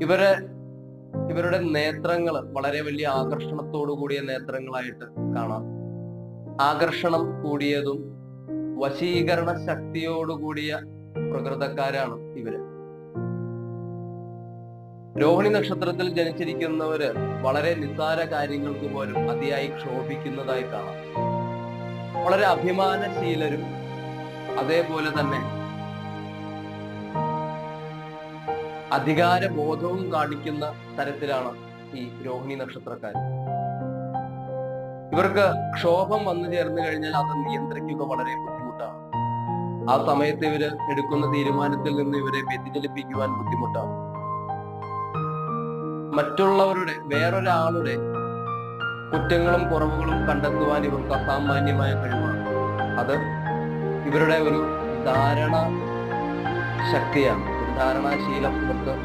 ഇവരെ ഇവരുടെ നേത്രങ്ങൾ വളരെ വലിയ ആകർഷണത്തോടു കൂടിയ നേത്രങ്ങളായിട്ട് കാണാം. ആകർഷണം കൂടിയതും വശീകരണ ശക്തിയോടുകൂടിയ പ്രകൃതക്കാരാണ് ഇവർ. രോഹിണി നക്ഷത്രത്തിൽ ജനിച്ചിരിക്കുന്നവര് വളരെ നിസ്സാര കാര്യങ്ങൾക്ക് പോലും അതിയായി ക്ഷോഭിക്കുന്നതായി കാണാം. വളരെ അഭിമാനശീലരും അതേപോലെ തന്നെ അധികാര ബോധവും കാണിക്കുന്ന തരത്തിലാണ് ഈ രോഹിണി നക്ഷത്രക്കാർ. ഇവർക്ക് ക്ഷോഭം വന്നു ചേർന്ന് കഴിഞ്ഞാൽ അത് നിയന്ത്രിക്കുക വളരെ ബുദ്ധിമുട്ടാണ്. ആ സമയത്ത് ഇവർ എടുക്കുന്ന തീരുമാനത്തിൽ നിന്ന് ഇവരെ വ്യതിചലിപ്പിക്കുവാൻ ബുദ്ധിമുട്ടാണ്. മറ്റുള്ളവരുടെ വേറൊരാളുടെ കുറ്റങ്ങളും കുറവുകളും കണ്ടെത്തുവാൻ ഇവർക്ക് അസാമാന്യമായ കഴിവാണ്. അത് ഇവരുടെ ഒരു ധാരണ ശക്തിയാണ്. ധാരണാശീലം ഇവർക്ക്